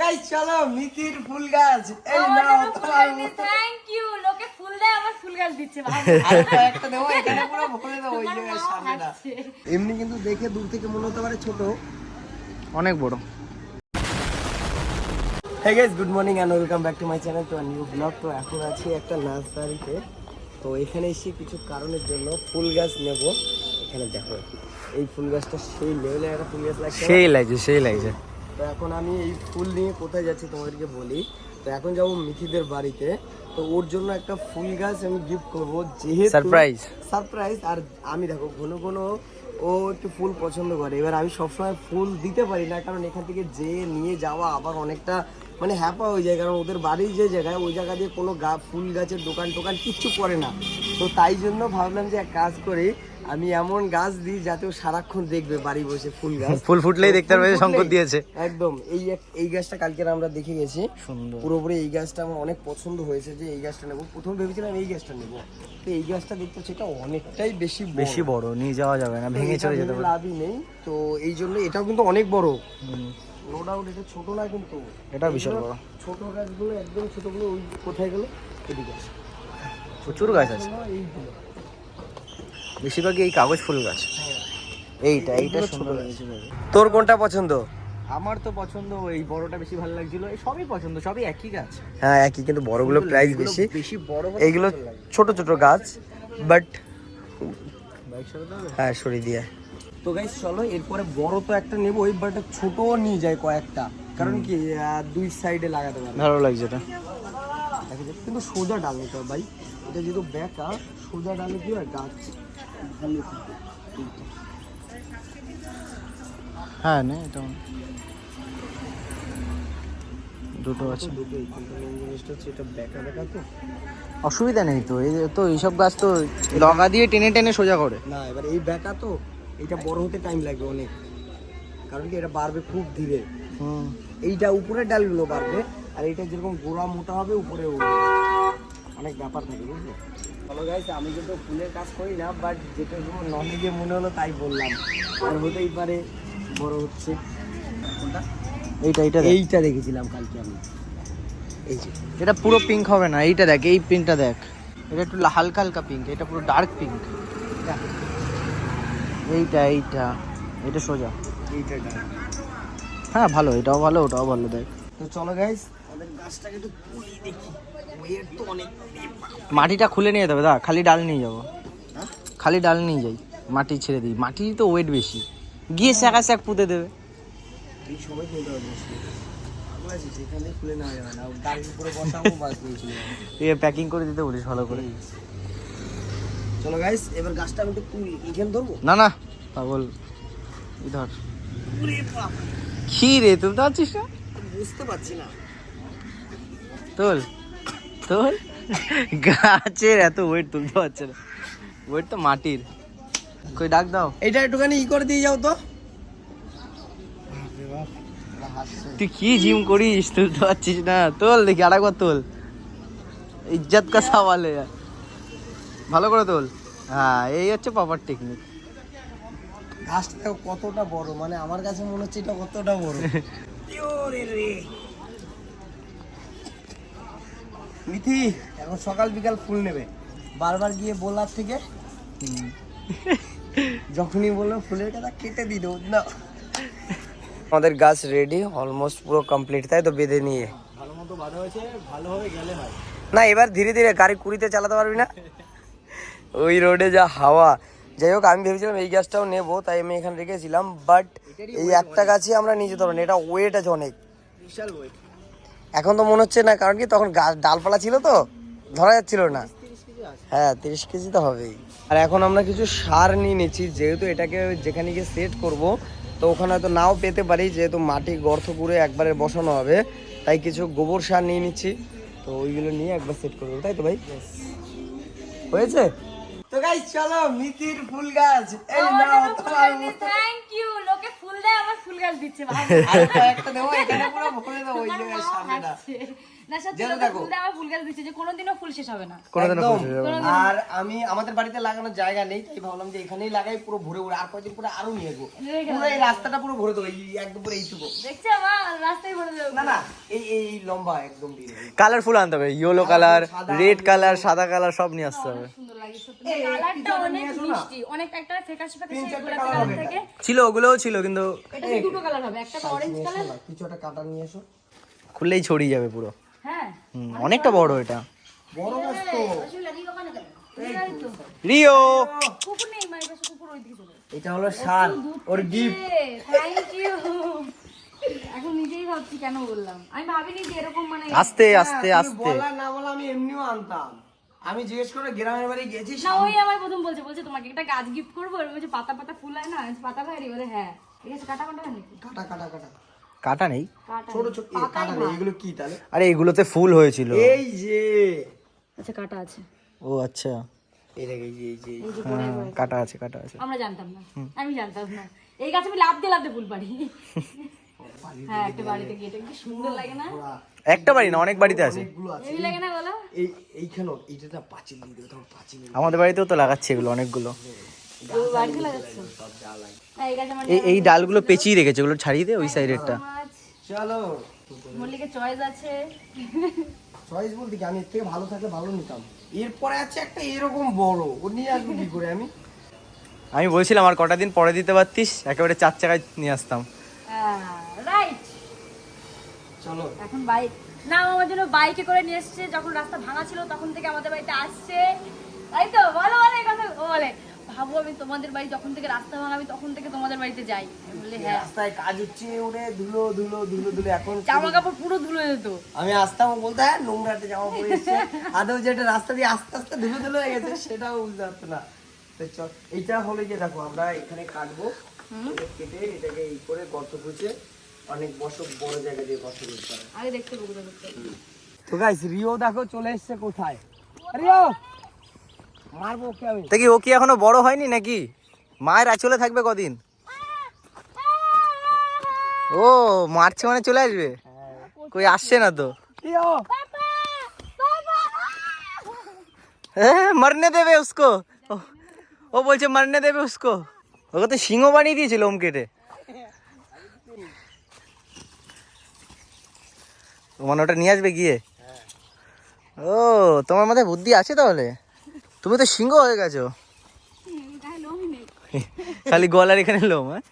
Guys চলো মিতির ফুল গাছ। এই নাও তোমার থ্যাংক ইউ লোকে ফুল দেয় আমার ফুল গাছ দিচ্ছে ভাই একটা দেবো এখানে পুরো ভরে দেবো ওই জায়গায় মাও সামনেটা। এমনি কিন্তু দেখে দূর থেকে মনে হতে পারে ছোট। অনেক বড়। হ্যাঁ guys good morning and welcome back to my channel তো নিউ ব্লগ তো এখন আছি একটা নার্সারিতে তো এখানে এসে কিছু কারণের জন্য ফুল গাছ নেব। এখানে দেখো এই ফুল গাছটা সেই লেভেলে একটা ফুল গাছ লাগছে। সেই লাগছে সেই লাগছে। তো এখন আমি এই ফুল নিয়ে কোথায় যাচ্ছি তোমাদেরকে বলি। তো এখন যাব মিথিদের বাড়িতে। তো ওর জন্য একটা ফুল গাছ আমি গিফট করব। যেহেতু সারপ্রাইজ সারপ্রাইজ আর আমি দেখো ঘন ঘন ও একটু ফুল পছন্দ করে। এবার আমি সবসময় ফুল দিতে পারি না কারণ এখান থেকে যে নিয়ে যাওয়া আবার অনেকটা মানে হ্যাপা হয়ে যায়। কারণ ওদের বাড়ির যে জায়গায় ওই জায়গা দিয়ে কোনো গা ফুল গাছের দোকান টোকান কিচ্ছু করে না। তো তাই জন্য ভাবলাম যে এক কাজ করি আমি এমন গাছ দিই যাতে ও সারাক্ষণ দেখবে বাড়ি বসে ফুল গাছ। ফুল ফুটলেই দেখতে পারবে ফুটলেই- দিয়েছে। একদম। এই এই গাছটা কালকে আমরা দেখে গেছি। সুন্দর। পুরোপুরি এই গাছটা আমার অনেক পছন্দ হয়েছে যে এই গাছটা নেব। প্রথম ভেবেছিলাম এই গাছটা নেব। তো এই গাছটা দেখতে এটা অনেকটাই বেশি বেশি বড় নিয়ে যাওয়া যাবে না ভেঙে চলে যেতে পারে। লাভই নেই। তো এই জন্য এটাও কিন্তু অনেক বড়। নো ডাউট এটা ছোট না কিন্তু। এটা বিশাল বড়। ছোট গাছগুলো একদম ছোটগুলো ওই কোথায় গেল? এদিকে প্রচুর গাছ আছে। এইগুলো বেশিরভাগই এই কাগজ ফুল গাছ। এইটা এইটা এইগুলো সুন্দর ছোট তোর কোনটা পছন্দ? আমার তো পছন্দ এই বড়টা বেশি ভালো লাগছিল। এই সবই পছন্দ সবই একই গাছ। হ্যাঁ একই কিন্তু বড়গুলো প্রাইস বেশি। বেশি বড় এইগুলো ছোট ছোট গাছ বাট হ্যাঁ সরিয়ে দিয়ে। তো গাইস চলো এরপরে বড় তো একটা নেব ওই বাট ছোট নিয়ে যায় কয়েকটা। কারণ কি দুই সাইডে লাগাতে পারবে ভালো লাগছে এটা। কিন্তু সোজা ডাল নিতে হবে ভাই এটা যেহেতু বেকা সোজা ডালে কি হয় গাছ। এইটা। হ্যাঁ নে এটা দুটো আছে। এটা অসুবিধা নেই তো এই তো এইসব গাছ তো লগা দিয়ে টেনে টেনে সোজা করে। না এবার এই বেকা তো এটা বড় হতে টাইম লাগবে অনেক। কারণ কি এটা বাড়বে খুব ধীরে। হুম। এইটা উপরের ডালগুলো বাড়বে আর এইটা যেরকম গোড়া মোটা হবে উপরে উঠবে। অনেক ব্যাপার থাকে বুঝলে? চলো গাইস আমি কিন্তু ফুলের কাজ করি না বাট যেটা নলেজে মনে হলো তাই বললাম। আর হতেই পারে বড় হচ্ছে। এইটা এইটা এইটা দেখেছিলাম কালকে আমি। এই যে। এটা পুরো পিঙ্ক হবে না এইটা দেখ এই পিঙ্কটা দেখ। এটা একটু হালকা হালকা পিঙ্ক এটা পুরো ডার্ক পিঙ্ক এইটা এইটা এটা সোজা। এইটা হ্যাঁ ভালো এটাও ভালো ওটাও ভালো দেখ। তো চলো গাইস গাছটাকে একটু তুলি দেখি। ওয়েট তো অনেক মাটিটা খুলে নিয়ে যেতে হবে দা খালি ডাল নিয়ে যাব। হ্যাঁ? খালি ডাল নিয়ে যাই মাটি ছেড়ে দিই। মাটি তো ওয়েট বেশি। গিয়ে শাখা শাক পুঁতে দেবে। যাবে যাব। প্যাকিং করে দিতে বলিস ভালো করে। চলো গাইস এবার গাছটা আমি একটু এখানে ধরবো? না না পাগল। ধর। কি রে তুলতে পারছিস না? বুঝতে পারছি না। তোল তোল গাছের এত ওয়েট তুলতে পারছে না। ওয়েট তো মাটির। কই ডাক দাও। এটা একটুখানি ই করে দিয়ে যাও তো। তুই কি জিম করিস? তুলতে পারছিস না। তোল দেখি আরেকবার তোল। ইজ্জত কা সওয়াল ভালো করে তোল। হ্যাঁ এই হচ্ছে পাপার টেকনিক গাছটা কতটা বড়। মানে আমার কাছে মনে হচ্ছে এটা কতটা বড় ওরে রে মিথি এখন সকাল বিকাল ফুল নেবে। বারবার গিয়ে বলার থেকে যখনই বলল ফুলের কথা কেটে দিই দেবো না। আমাদের গাছ রেডি অলমোস্ট পুরো কমপ্লিট তাই তো বেঁধে নিয়ে। ভালো মতো বাঁধা হয়েছে ভালোভাবে গেলে হয়। না এবার ধীরে ধীরে গাড়ি কুড়িতে চালাতে পারবি না। ওই রোডে যা হাওয়া। যাই হোক আমি ভেবেছিলাম এই গাছটাও নেব তাই আমি এখানে রেখেছিলাম বাট এই একটা গাছই আমরা নিয়ে যেতে পারব না এটা ওয়েট আছে অনেক। বিশাল ওয়েট এখন তো মনে হচ্ছে না কারণ কি তখন গাছ ডালপালা ছিল তো ধরা যাচ্ছিল না। হ্যাঁ তিরিশ কেজি তো হবেই। আর এখন আমরা কিছু সার নিয়ে নিচ্ছি যেহেতু এটাকে যেখানে গিয়ে সেট করব তো ওখানে হয়তো নাও পেতে পারি যেহেতু মাটি গর্ত করে একবারে বসানো হবে তাই কিছু গোবর সার নিয়ে নিচ্ছি তো ওইগুলো নিয়ে একবার সেট করব তাই তো ভাই? হয়েছে? তো গাইস চলো মিতির ফুল গাছ এই নাও তোমার থ্যাংক ইউ লোকে ফুল দেয় আমার ফুল গাছ দিচ্ছে ভাই আরেকটা একটা দেবো এখানে পুরো ভরে দেবো ওই জায়গায় সামনেটা। না সত্যি দেখো। ফুল আমার ফুল গাছ দিচ্ছে যে কোনোদিনও ফুল শেষ হবে না। কোনোদিনও একদম। ফুল শেষ হবে না। আর আমি আমাদের বাড়িতে লাগানোর জায়গা নেই তাই ভাবলাম যে এখানেই লাগাই পুরো ভরে ভরে আর কয়েকদিন পুরো আরও নিয়ে যাব রেখে পুরো এই রাস্তাটা পুরো ভরে দেবো এই একদম পুরো এইটুকু দেখছ মা রাস্তায় ভরে দেবো। না না এই এই এই লম্বা একদম দিয়ে দেবো। কালারফুল আনতে হবে ইয়েলো কালার রেড কালার সাদা কালার সব নিয়ে আসতে হবে। সুন্দর লাগে সত্যি। এই, এই কালারটা অনেক নিয়ে এসো না। মিষ্টি অনেক একটা ফেকাস ফেকাস গোলাপি কালার থেকে। ছিল ওগুলোও ছিল কিন্তু এটা দুটো কালার হবে? একটা অরেঞ্জ কালার? কিছু একটা কাটা নিয়ে এসো। খুললেই ছড়িয়ে যাবে পুরো। হ্যাঁ। অনেকটা বড় এটা। বড় গাছ তো। রিও এটা হলো শাল ওর গিফট। থ্যাংক ইউ এখন নিজেই ভাবছি কেন বললাম। আমি ভাবিনি যে এরকম মানে আস্তে আস্তে আস্তে। বলা না বলা আমি এমনিও আনতাম। আমি জিজ্ঞেস করে গ্রামের বাড়ি গেছি না ওই আমার প্রথম বলছে বলছে তোমাকে একটা গাছ গিফট করব? বলছে পাতা পাতা ফুল হয় না? পাতা ভাই? বলে হ্যাঁ। ঠিক আছে কাটা কাটা নাকি? কাটা কাটা কাটা। কাটা নেই। ছোট ছোট কাটা নেই এগুলো কি তাহলে? আরে এগুলোতে ফুল হয়েছিল। এই যে। আচ্ছা কাটা আছে। ও আচ্ছা। এই দেখ এই যে এই যে। পড়ে হ্যাঁ, কাটা আছে কাটা আছে। আমরা জানতাম না। আমি জানতাম না। এই গাছে আমি লাভ দিয়ে লাভ দিয়ে ফুল পারি হ্যাঁ একটা বাড়িতে গিয়ে এটা কি সুন্দর লাগে না? একটা বাড়ি না অনেক বাড়িতে আছে। এগুলো আছে। এই লাগে না বলো? এই এইখানেও এইটা পাঁচিল দিয়ে দেবো পাঁচিল আমাদের বাড়িতেও তো লাগাচ্ছে এগুলো অনেকগুলো। এই ডালগুলো পেঁচিয়ে রেখেছে ওগুলো ছাড়িয়ে দে ওই সাইডেরটা। চলো। মল্লিকের চয়েস আছে। চয়েস বলতে কি আমি এর থেকে ভালো থাকলে ভালো নিতাম। এরপরে আছে একটা এরকম বড় ও নিয়ে আসব কি করে আমি? আমি বলছিলাম আর কটা দিন পরে দিতে পারতিস? একেবারে চার চাকায় নিয়ে আসতাম। রাইট চলো। এখন বাইক না ও আমার জন্য বাইকে করে নিয়ে এসছে যখন রাস্তা ভাঙা ছিল তখন থেকে আমাদের বাড়িতে আসছে। তাই তো? ভালো বলে এই কথা বলে। ভাবো আমি তোমাদের বাড়ি যখন থেকে রাস্তা ভাঙা আমি তখন থেকে তোমাদের বাড়িতে যাই। আমি হ্যাঁ। রাস্তায় কাজ হচ্ছে ওরে ধুলো ধুলো ধুলো ধুলো এখন জামা কাপড় পুরো ধুলো যেত। আমি আসতাম বলতে হ্যাঁ নোংরাতে জামা পরে এসছে। আদৌ যেটা রাস্তা দিয়ে আস্তে আস্তে ধুলো ধুলো হয়ে গেছে সেটাও বুঝতে পারতো না। তো চল এইটা হলো যে দেখো আমরা এখানে কাটবো। কেটে এটাকে এই করে গর্ত খুঁজে অনেক বছর বড় জায়গা দিয়ে গর্ত করতে হবে আগে দেখতে হবে। তো গাইস রিও দেখো চলে এসছে কোথায়? রিও! মারবো ওকে আমি। দেখি ও কি এখনও বড় হয়নি নাকি? মায়ের আঁচলে থাকবে কদিন? ও মার্চে মানে চলে আসবে? কই আসছে না তো? হ্যাঁ মরনে দেবে উসকো। ও- বলছে মরনে দেবে উসকো। ওকে তো সিংহ বানিয়ে দিয়েছিল ওম কেটে মানে ওটা নিয়ে আসবে গিয়ে? ও তোমার মাথায় বুদ্ধি আছে তাহলে? তুমি তো সিংহ হয়ে গেছো। খালি গলার এখানে লোম হ্যাঁ?